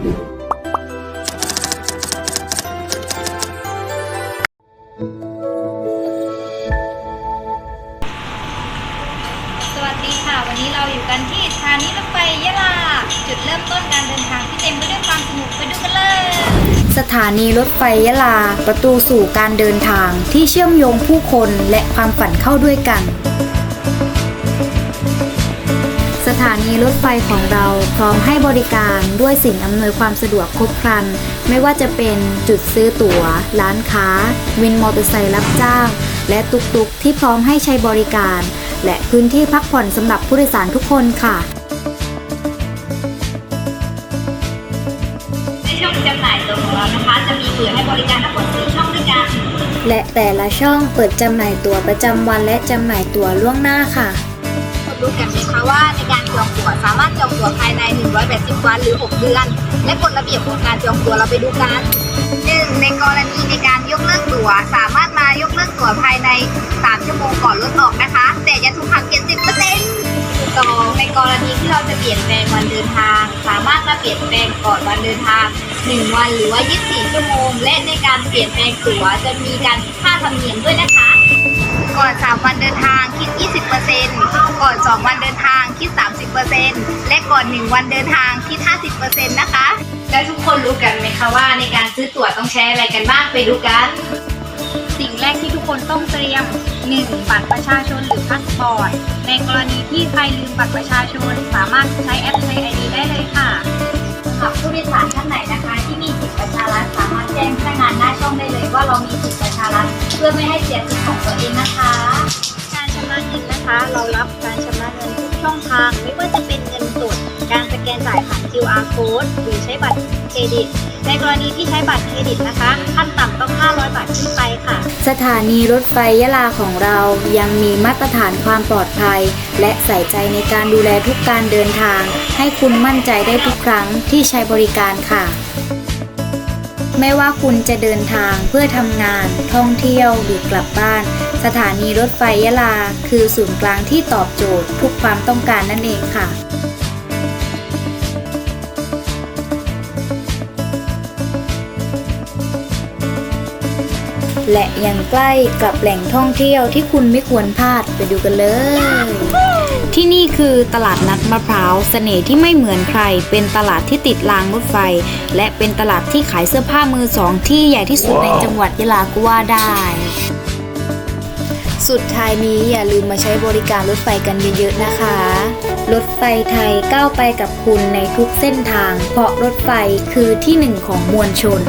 สวัสดีค่ะ วันนี้เราอยู่กันที่สถานีรถไฟยะลา จุดเริ่มต้นการเดินทางที่เต็มไปด้วยความสนุกไปดูกันเลย สถานีรถไฟยะลา ประตูสู่การเดินทางที่เชื่อมโยงผู้คนและความฝันเข้าด้วยกัน สถานีรถไฟของเราพร้อมให้บริการด้วยสิ่งอำนวยความสะดวกครบครัน ไม่ว่าจะเป็นจุดซื้อตั๋ว ร้านค้า วินมอเตอร์ไซค์รับจ้าง และตุกๆที่พร้อมให้ใช้บริการ และพื้นที่พักผ่อนสำหรับผู้โดยสารทุกคนค่ะในช่องจำหน่ายตัวของเรานะคะจะมีเปิดให้บริการทั้งหมด4ช่องด้วยกันและแต่ละช่องเปิดจำหน่ายตั๋วประจำวันและจำหน่ายตั๋วล่วงหน้าค่ะ รู้กันไหมคะว่าในการจองตั๋วสามารถจองตั๋วภายใน 180 วันหรือ 6 เดือน และกฎระเบียบของการจองตั๋วเราไปดูกันหนึ่งในกรณีในการยกเลิกตั๋ว สามารถมายกเลิกตั๋วภายใน 3 ชั่วโมงก่อนรถออกนะคะ แต่จะถูกหักเก็บ10%สองในกรณีที่เราจะเปลี่ยนแปลงวันเดินทาง สามารถมาเปลี่ยนแปลงก่อนวันเดินทาง 1 วันหรือว่า 24 ชั่วโมง และในการเปลี่ยนแปลงตั๋วจะมีการคิดค่าธรรมเนียมด้วยนะคะ ก่อน 3 วันเดินทางคิด 20%ก่อน 2 วันเดินทางคิด 30%และก่อน 1 วันเดินทางคิด 50%นะคะ แล้วทุกคนรู้กันไหมคะว่าในการซื้อตั๋วต้องใช้อะไรกันบ้างไปดูกัน สิ่งแรกที่ทุกคนต้องเตรียม 1. บัตรประชาชนหรือพาสปอร์ต ในกรณีที่ใครลืมบัตรประชาชนสามารถใช้แอปไทยไอดีได้เลยค่ะสำหรับผู้โดยสารท่านไหนนะคะ ที่มีสิทธิประชารัฐสามารถแจ้งพนักงานหน้าช่องได้เลยว่าเรามีสิ พื่อไม่ให้เสียสิทธิของตัวเองนะคะ การชำระเงินนะคะ เรารับการชำระเงินทุกช่องทาง ไม่ว่าจะเป็นเงินสดการสแกนจ่ายผ่าน QR code หรือใช้บัตรเครดิต ในกรณีที่ใช้บัตรเครดิตนะคะ ขั้นต่ำต้อง 500 บาทขึ้นไปค่ะ สถานีรถไฟยะลาของเรายังมีมาตรฐานความปลอดภัย และใส่ใจในการดูแลทุกการเดินทาง ให้คุณมั่นใจได้ทุกครั้งที่ใช้บริการค่ะ ไม่ว่าคุณจะเดินทางเพื่อทำงาน ท่องเที่ยวหรือกลับบ้าน สถานีรถไฟยะลา คือศูนย์กลางที่ตอบโจทย์ทุกความต้องการนั่นเองค่ะและยังใกล้กับแหล่งท่องเที่ยวที่คุณไม่ควรพลาดไปดูกันเลย ที่นี่คือตลาดนัดมะพร้าวเสน่ห์ที่ไม่เหมือนใคร เป็นตลาดที่ติดรางรถไฟ และเป็นตลาดที่ขายเสื้อผ้ามือสองที่ใหญ่ที่สุดในจังหวัดยะลาก็ว่าได้ สุดท้ายนี้อย่าลืมมาใช้บริการรถไฟกันเยอะๆนะคะ รถไฟไทยก้าวไปกับคุณในทุกเส้นทาง เพราะรถไฟคือที่หนึ่งของมวลชน